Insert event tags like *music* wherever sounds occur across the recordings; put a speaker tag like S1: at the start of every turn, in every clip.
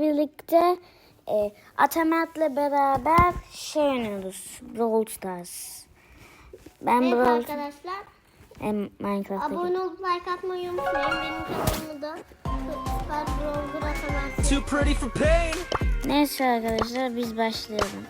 S1: birlikte e, Atamet'le beraber şey oynuyoruz. Brawl Stars. Ben
S2: Evet
S1: Brawl
S2: arkadaşlar
S1: e, Minecraft'ta
S2: abone olup like atmayı unutmayın. Benim kanalımı da Süper Brawler atamazsınız.
S3: Too pretty for pain.
S1: Neyse arkadaşlar biz başlayalım.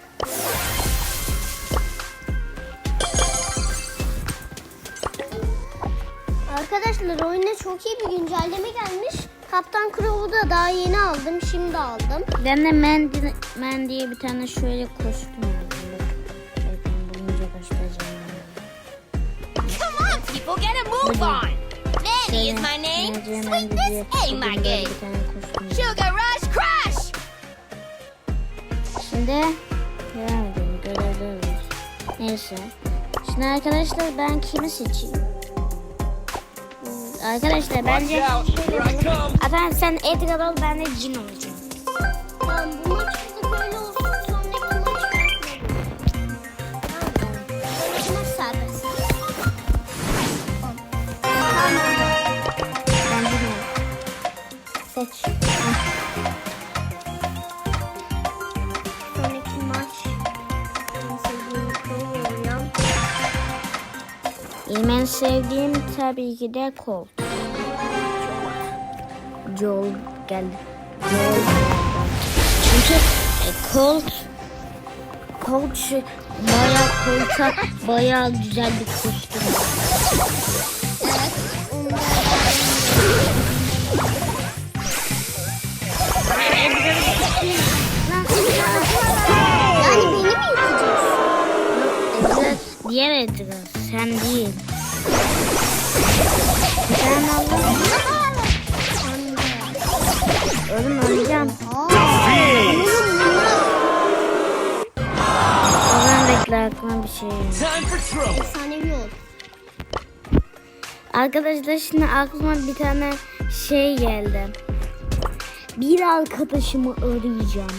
S2: Arkadaşlar oyuna çok iyi bir güncelleme gelmiş. Kaptan Crow'u da daha yeni aldım. Şimdi aldım.
S1: Ben de Mandy, Mandy'ye bir tane şöyle kostüm aldım. Bak, Bakın bulunca göstereceğim.
S4: Come on, people, get a move on. Mandy is my name. Sweetness ain't my game. Sugar rush crush.
S1: Şimdi devam edelim. Görevler. Neyse. Şimdi arkadaşlar ben kimi seçeyim? Arkadaşlar bence. Atan sen Edgar ol ben de Jin olacağım.
S2: Tamam bu maç böyle olsun. Sonraki maç. Sonraki maç serbest. Tamam.
S1: Ben Jin. Seç.
S2: Sonraki maç. En sevdiğim
S1: tabii ki de Colt. Joel geldi. Joel. Çünkü e, Colt şu bayağı Colt'a bayağı güzel bir kostüm.
S2: Evet. Yani beni mi?
S1: Edgar, diğer Edgar, sen değil. Ben Allah'ım. Oğlum öleceğim. O zaman bekle aklıma bir şey.
S2: Efsanevi ol.
S1: Arkadaşlar şimdi aklıma bir tane şey geldi. Bir arkadaşımı arayacağım.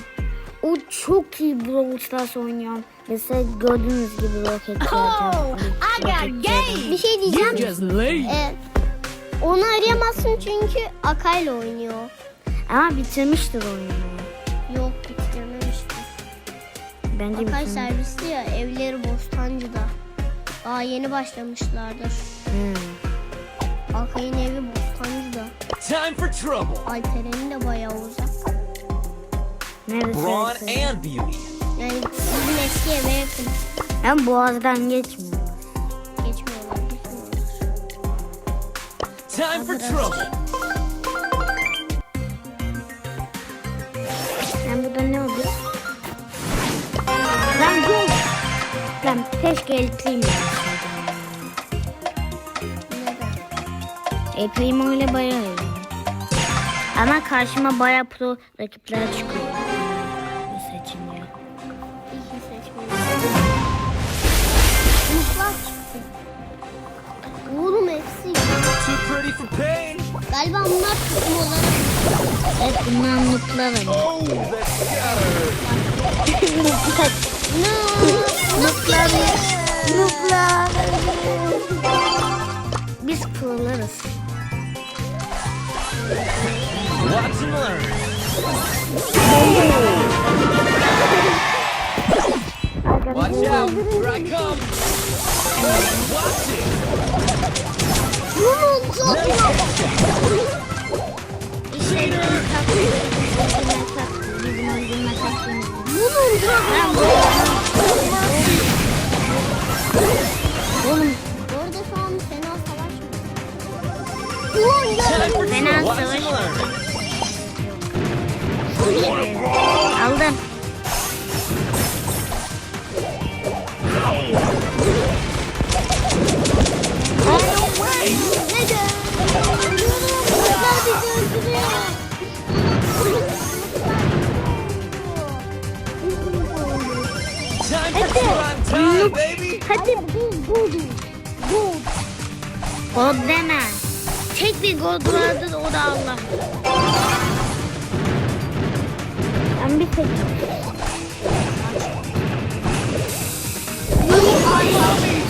S1: O çok iyi Brawl Stars oynuyor. Mesela gördüğünüz gibi roket
S4: Oh, I got game.
S2: Bir şey diyeceğim.
S3: Just late.
S2: Ee, onu arayamazsın çünkü Akay'la oynuyor.
S1: Ama bitirmiştir oyunu.
S2: Yok bitirmemiştir.
S1: Bence
S2: Akay
S1: bitirmiş.
S2: servisti ya evleri Bostancı'da. Daha yeni başlamışlardır.
S1: Hmm.
S2: Akay'ın evi Bostancı'da.
S3: Time for trouble.
S2: Alperen'in de bayağı uzak.
S1: Neresi?
S3: Brawn
S1: neresi?
S3: and beauty.
S2: Yani bizim eski eve yakın.
S1: Ben boğazdan geçmiyor.
S2: Geçmiyorlar.
S3: Time for trouble.
S1: Keşke elitliyim ya.
S2: Neden?
S1: E Primo ile bayağı iyi. Ama karşıma bayağı pro rakipler çıkıyor. Bu seçince.
S2: İyi. Mutlar çıktı. Oğlum hepsi. Galiba bunlar takım olarak.
S1: Evet bunlar mutlular ama.
S3: Oh, *laughs*
S1: Mutlular. Mutlular. Biz prolarız.
S3: Watch and learn. Watch out. Here I come. Watch it.
S2: Bunun çok
S1: Oğlum
S2: Bu arada şu an fena savaş mı?
S1: Fena savaş. aldım.
S3: Time for prime time, baby.
S1: Hadi bul bul bul. God deme. Tek bir God vardır o da Allah. Ben bir tek.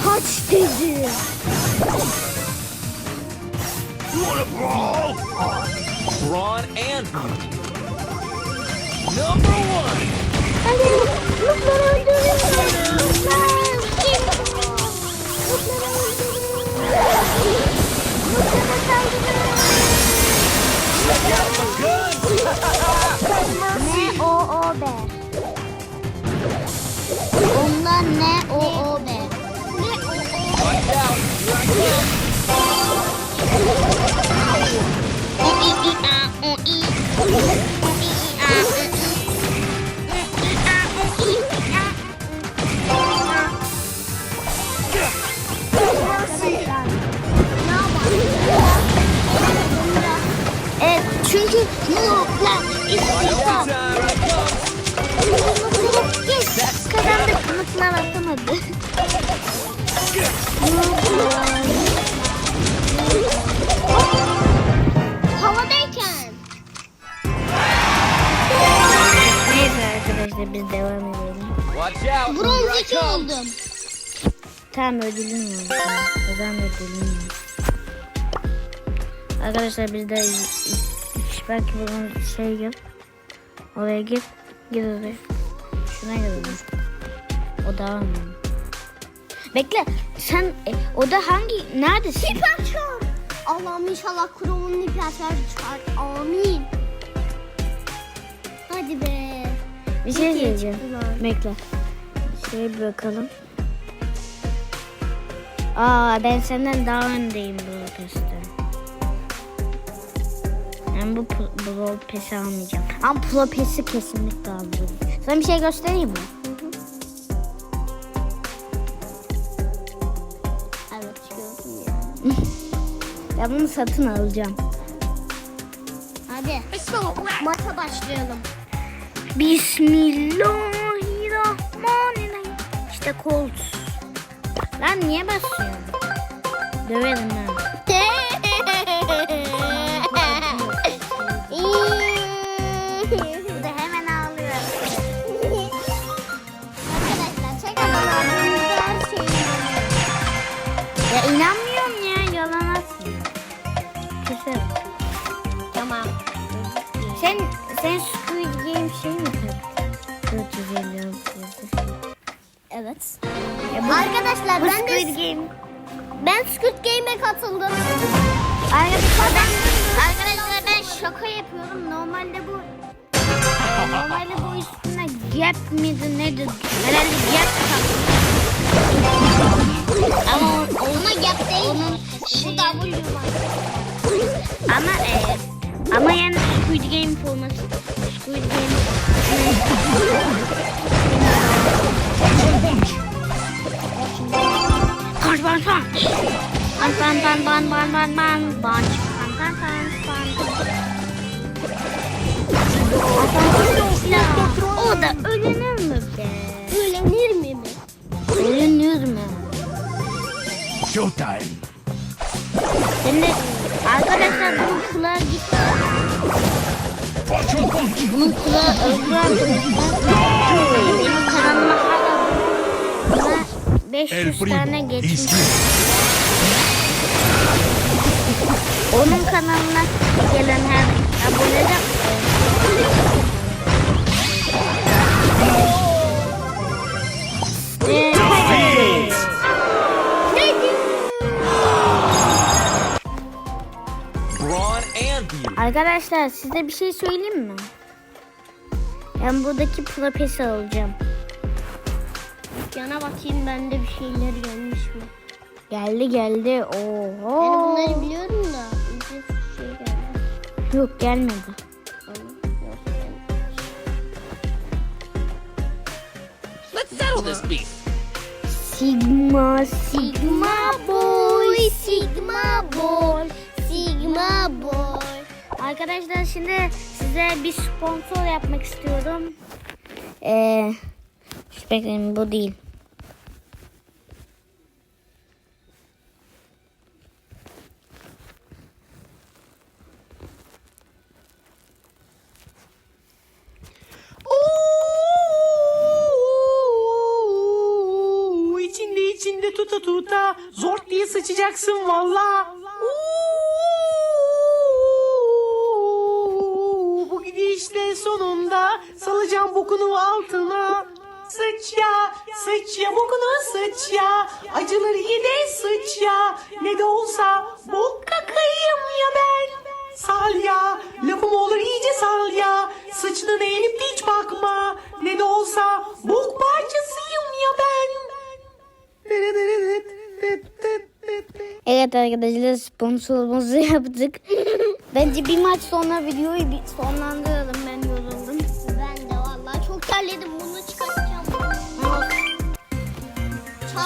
S1: Kaç dedi.
S3: Brawn and. Number one.
S1: Hadi öldürün. Nuklar. Nukları öldürün. Nuklara Oh, Atamadı.
S2: Havadayken.
S1: Neyse arkadaşlar biz devam edelim.
S3: Watch out.
S2: Bronz
S3: Here I
S2: 2
S3: come.
S2: oldum.
S1: Tamam ödülüm var. Kazan ödülüm var. Arkadaşlar bizde hiç belki bunun şey gir. Oraya gir. Gir oraya. Şuna gir oraya. O daha mı? Bekle. Sen e, o da hangi? Neredesin?
S2: Hiper çar. Allah'ım inşallah Chrome'un hiper çar çıkar. Amin. Hadi be.
S1: Bir şey söyleyeceğim.
S2: çıktılar.
S1: Bekle. Şeye bir bakalım. Aa ben senden daha öndeyim bu peste. Ben bu Pro- Brawl Pass'i almayacağım. Ama Pro Pass'i kesinlikle alacağım. Sana bir şey göstereyim mi? Ben bunu satın alacağım.
S2: Hadi. Maça başlayalım.
S1: Bismillahirrahmanirrahim. İşte Colt. Lan niye basıyorsun? Döverim ben. Sen Squid Game şey mi taktın? 450
S2: Evet.
S1: Ya bu,
S2: Arkadaşlar
S1: bu
S2: ben
S1: Squid
S2: de
S1: Game.
S2: ben Squid Game'e katıldım.
S1: Arkadaşlar ben, arkadaşlar ben şaka yapıyorum. Normalde bu normalde bu üstüne gap miydi nedir? Herhalde gap taktım. Ama
S2: Ona gap değil. Onun şu W var.
S1: ama e, ama yani Squid Game forması. Squid Game. Punch, punch, punch. Punch, punch, punch, punch, punch, punch, punch, punch. Punch, punch, punch, punch. Ya, O da ölünür mü be?
S2: Öğlenir mi mi?
S1: Ölünür mü?
S3: Showtime.
S1: Şimdi arkadaşlar bunun kulağı gitti. Bunun kulağı öldü arkadaşlar. Benim kanalıma hala buna 500 tane geçmiş. Onun kanalına gelen her abone de Evet. Arkadaşlar size bir şey söyleyeyim mi? Ben buradaki propesi alacağım.
S2: Yana bakayım bende bir şeyler gelmiş mi?
S1: Geldi geldi.
S2: Ben
S1: Oho.
S2: bunları biliyorum da. Bir şey.
S1: Yok gelmedi.
S3: Let's settle this beef.
S1: Sigma Sigma boy.
S2: Sigma boy. Sigma boy.
S1: Arkadaşlar şimdi size bir sponsor yapmak istiyorum. Ee, bekleyin bu değil.
S5: İçinde tuta tuta zort diye sıçacaksın valla. Sonunda salacağım bokunu altına. Sıç ya, sıç ya bokunu sıç ya. Acıları iyi de sıç ya. Ne de olsa bok kakayım ya ben. Sal ya, lafım olur iyice sal ya. Sıçtın eğilip hiç bakma. Ne de olsa bok parçasıyım ya ben.
S1: Evet arkadaşlar sponsorumuzu *laughs* yaptık. Bence bir maç sonra videoyu bir sonlandıralım.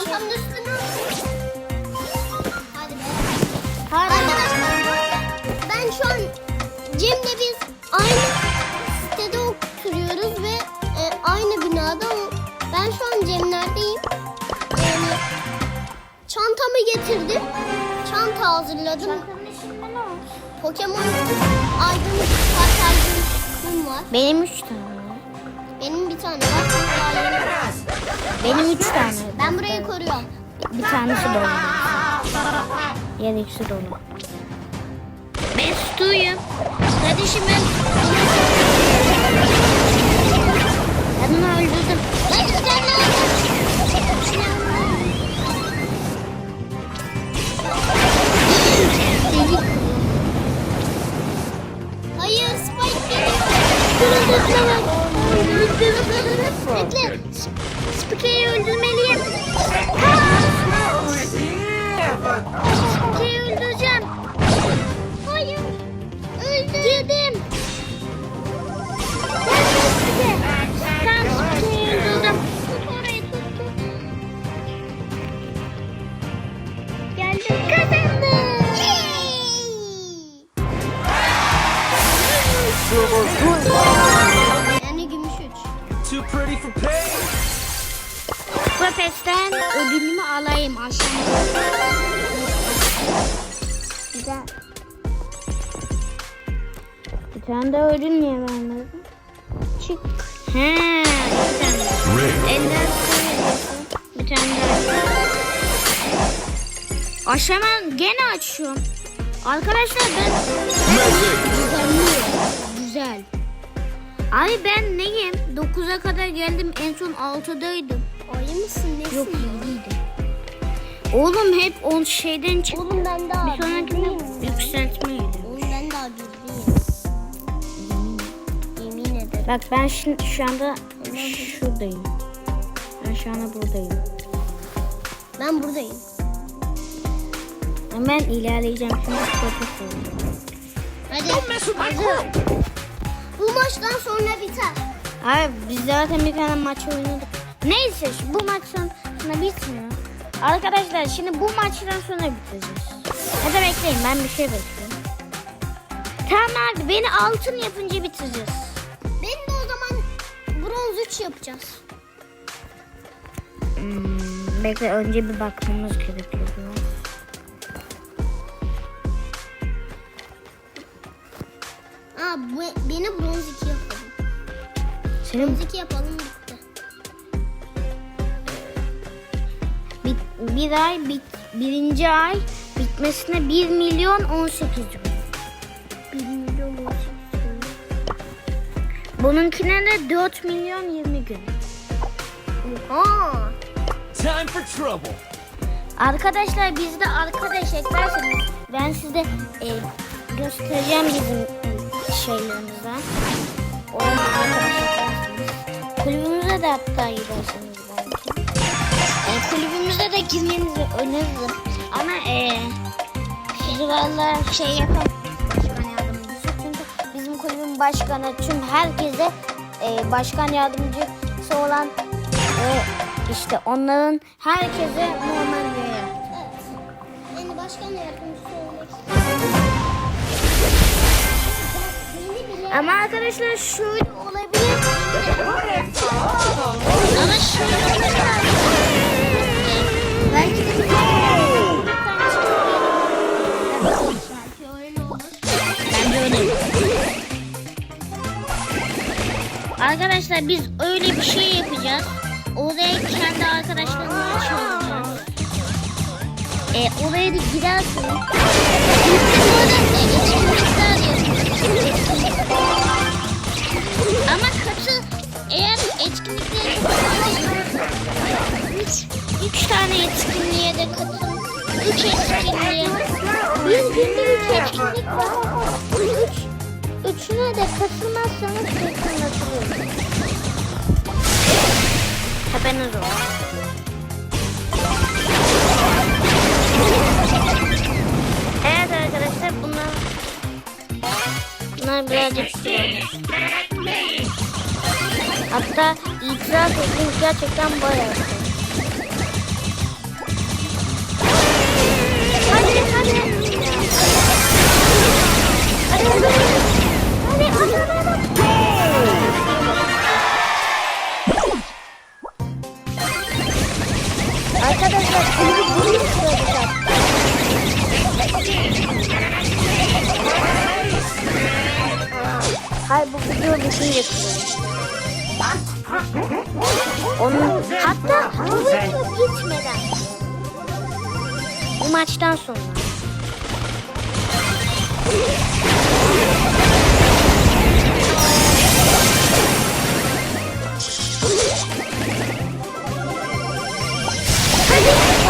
S2: Çantamın üstüne Hadi be.
S1: Hadi.
S2: Arkadaşlar ben şu an Cem'le biz aynı sitede oturuyoruz ve e, aynı binada o- ben şu an Cem'lerdeyim. Yani çantamı getirdim. Çanta hazırladım. Pokemon aydın kartancım var.
S1: Benim üç tane.
S2: Benim bir tane var. Daha yeni.
S1: Benim üç tane.
S2: Ben burayı koruyorum.
S1: Bir tanesi dolu. Diğer ikisi dolu. Ben Stu'yum. Kardeşim ben... Ben onu öldürdüm.
S2: Lan canım. Hayır Spike geliyor. Bekle.
S1: Spike'yi öldürmeliyim. Spike'yi öldüreceğim.
S2: Hayır.
S1: Spike? Tamam Spike'yi öldürdüm. Geldim Profesten ödülümü alayım aşağıya. Güzel. Bir tane daha ödül niye vermedin? Çık. He, bir tane. Söyledim. Bir tane daha. Aşağıdan gene açıyorum. Arkadaşlar ben düzenliyorum. Güzel. Abi ben neyim? 9'a kadar geldim. En son 6'daydım.
S2: Ayı mısın nesin?
S1: Yok iyiydi. Oğlum hep on şeyden çık.
S2: Oğlum ben daha
S1: Bir sonrakinde yükseltmeydi.
S2: Oğlum ben daha birdeyim. Yemin ederim.
S1: Bak ben şimdi şu anda şuradayım. Ben şu anda buradayım.
S2: Ben buradayım.
S1: Ben ilerleyeceğim şimdi profesör.
S2: Hadi. Hazır. Bu maçtan sonra biter.
S1: Abi biz zaten bir tane maç oynadık. Neyse bu maç sonra bitmiyor. Arkadaşlar şimdi bu maçtan sonra bitireceğiz. Hadi bekleyin ben bir şey bekliyorum. Tamam abi beni altın yapınca bitireceğiz.
S2: Benim de o zaman bronz 3 yapacağız.
S1: Hmm, bekle önce bir bakmamız gerekiyor.
S2: Aa bu, beni bronz 2 yapalım.
S1: Senin
S2: Bronz 2 yapalım
S1: bir, ay bit, birinci ay bitmesine 1 milyon 18 bin.
S2: 1 milyon olsun.
S1: Bununkine de 4 milyon 20 gün.
S2: Oha.
S3: Time for trouble.
S1: Arkadaşlar biz de arkadaş eklerseniz ben size e, göstereceğim bizim şeylerimizden. Arkadaş eklerseniz. Kulübümüze de hatta. E, kulübümüze de girmenizi öneririm. Ama e, sizi valla şey yapamam. Çünkü bizim kulübün başkanı tüm herkese e, başkan yardımcısı olan ve işte onların herkese normal yaptı.
S2: Evet. Yani başkan yardımcısı olmak
S1: Ama arkadaşlar şöyle olabilir. Ama şöyle olabilir. Arkadaşlar biz öyle bir şey yapacağız. Oraya kendi arkadaşlarımızla çağıracağız. E, oraya da gidersiniz.
S2: Ama katı eğer etkinlikleri üç, üç tane etkinliğe de katıl. Üç etkinliğe. Bir günde üç etkinlik var. Üç, üçüne de katılmazsanız atılır.
S1: Haberiniz olsun. Evet arkadaşlar bunlar bunlar birazcık Hatta itiraz ettim gerçekten bayağı.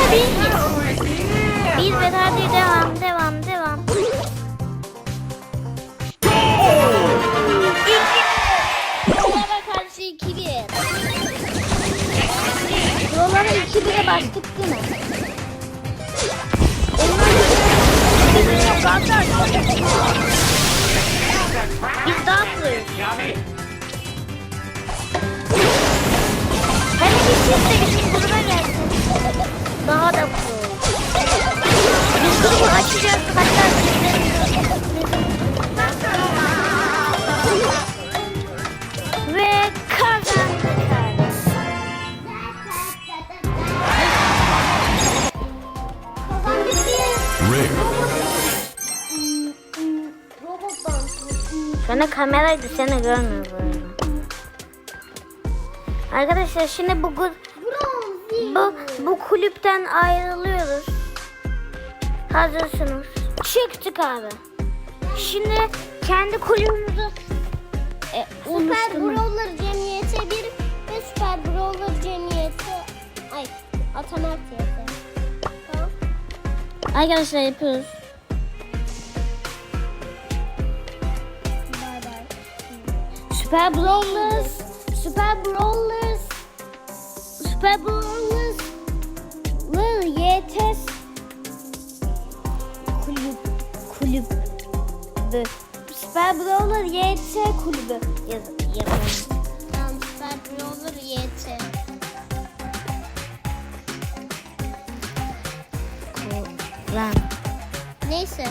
S1: Hadi. Biz ve hadi devam devam devam.
S2: Onlara karşı 2-1.
S1: Yollara 2-1'e bastık değil mi? Biz daha proyuz. Hani bitsin de bizim gruba. Daha da pro. Biz grubu açacağız. Hatta Ve kazandık. Sana kameraydı seni görmüyor böyle. Arkadaşlar şimdi bu bu bu kulüpten ayrılıyoruz. Hazırsınız. Çıktık abi. Şimdi kendi kulübümüzü e,
S2: Süper Brawler Cemiyeti 1 ve Süper Brawler Cemiyeti ay Atamak Cemiyeti. Tamam.
S1: Arkadaşlar yapıyoruz. Süper Brawlers, Süper Brawlers, Süper Brawlers, Süper Brawler YT kulübü yaz yazalım.
S2: Tamam Süper Brawler YT.
S1: Lan.
S2: Neyse.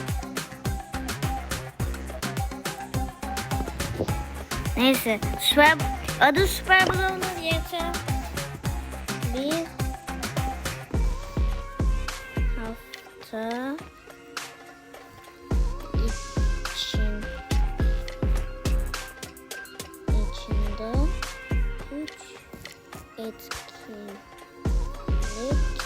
S1: Neyse. Süper adı Süper Brawler YT. Bir hafta etkinlik yapılacaktır.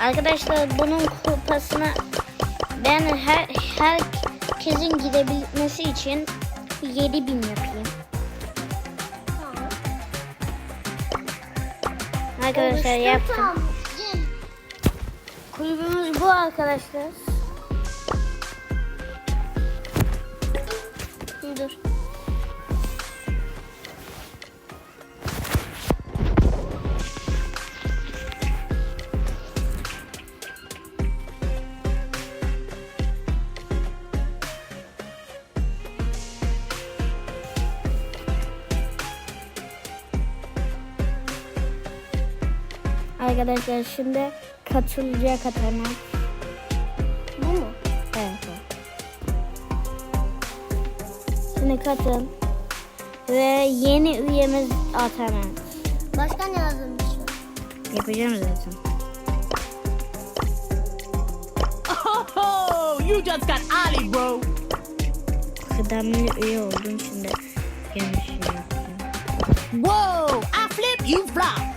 S1: Arkadaşlar bunun kupasına ben her herkesin gidebilmesi için 7000 yapayım.
S2: Tamam.
S1: Arkadaşlar yaptım. Kulübümüz bu arkadaşlar. Dur. Arkadaşlar şimdi katılacak atana.
S2: Bu mu?
S1: Evet. Şimdi katıl. Ve yeni üyemiz Atamen.
S2: Başka ne yazılmış? var?
S1: Yapacağım zaten.
S5: Oh, you just got Ali, bro.
S1: Kıdemli üye oldum şimdi. Yeni şey yapacağım.
S5: Whoa, I flip, you flop.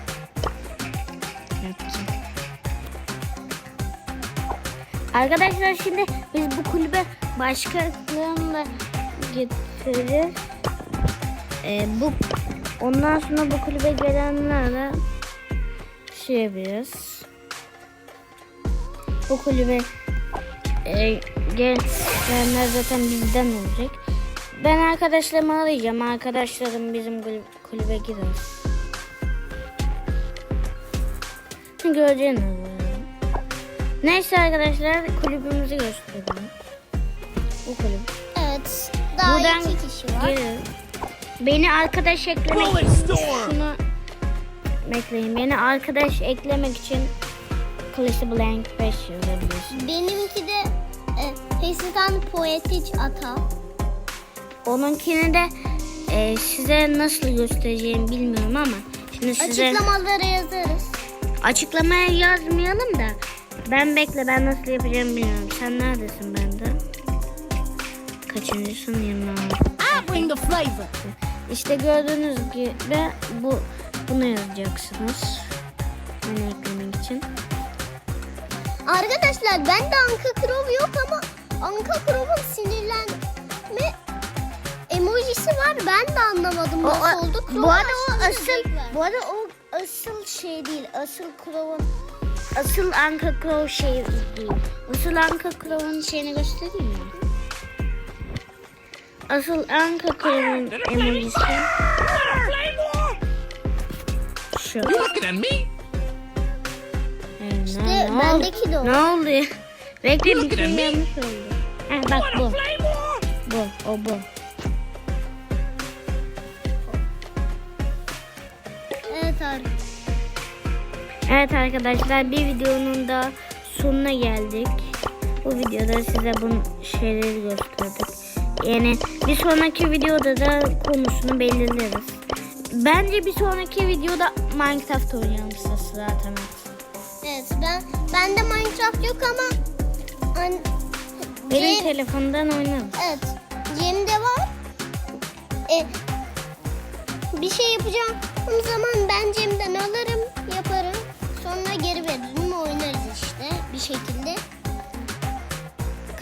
S1: Arkadaşlar şimdi biz bu kulübe başkalarını getiririz. Ee, bu ondan sonra bu kulübe gelenlerle şey yapacağız. Bu kulübe e, gelenler zaten bizden olacak. Ben arkadaşlarımı arayacağım. Arkadaşlarım bizim kulübe girer. Göreceğiniz. Neyse arkadaşlar kulübümüzü gösterelim. Bu kulüp.
S2: Evet. Daha
S1: Buradan
S2: iki kişi var.
S1: gelir. Beni arkadaş eklemek
S3: Bullet
S1: için
S3: storm.
S1: şunu bekleyin. Beni arkadaş eklemek için Clash Blank 5 yazabilirsiniz.
S2: Benimki de e, Hesitan Poetic Ata.
S1: Onunkini de e, size nasıl göstereceğimi bilmiyorum ama şimdi size
S2: Açıklamalara yazarız.
S1: açıklamaya yazmayalım da ben bekle ben nasıl yapacağımı bilmiyorum. Sen neredesin bende? Kaçıncısın 26.
S5: I bring the flavor.
S1: İşte gördüğünüz gibi bu bunu yazacaksınız. Beni eklemek için.
S2: Arkadaşlar bende Anka Krov yok ama Anka Krov'un sinirlenme emojisi var. Ben de anlamadım nasıl oldu. Krov
S1: bu arada o asıl
S2: ver.
S1: bu arada o asıl şey değil. Asıl Crow'un asıl Anka Crow şey değil. Asıl Anka Crow'un şeyini göstereyim mi? Asıl Anka Crow'un emojisi şu.
S3: You looking at me?
S1: Ee,
S2: İşte bendeki de o.
S1: Ne oldu ya? Bekle bir
S3: Look
S1: şey
S3: at me.
S1: yanlış oldu. Heh, bak bu. Bu. O bu.
S2: Evet
S1: arkadaşlar bir videonun da sonuna geldik. Bu videoda size bu şeyleri gösterdik. Yani bir sonraki videoda da konusunu belirleriz. Bence bir sonraki videoda Minecraft oynayalım size zaten.
S2: Evet ben bende Minecraft yok ama an,
S1: Benim
S2: Cem-
S1: telefondan oynarım.
S2: evet Cem'de var. E, bir şey yapacağım zaman ben Cem'den alırım. Geri veririm oynarız işte bir şekilde.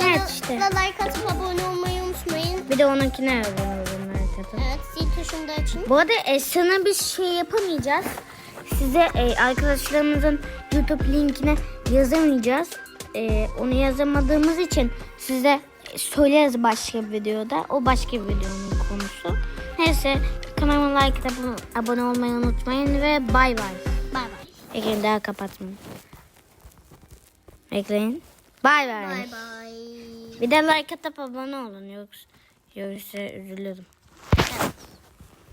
S1: Evet işte.
S2: Like atıp abone olmayı unutmayın.
S1: Bir de onunkine abone olun arkadaşlar.
S2: Evet zil tuşunu da açın.
S1: Bu arada e, sana bir şey yapamayacağız. Size e, arkadaşlarımızın YouTube linkine yazamayacağız. E, onu yazamadığımız için size söyleriz başka bir videoda. O başka bir videonun konusu. Neyse kanalıma like atıp abone olmayı unutmayın ve
S2: bay bay.
S1: Ekleyin daha kapatmayın. Ekleyin. Bay bay.
S2: Bay bay.
S1: Bir de like atıp abone olun yoksa, yoksa üzülürüm.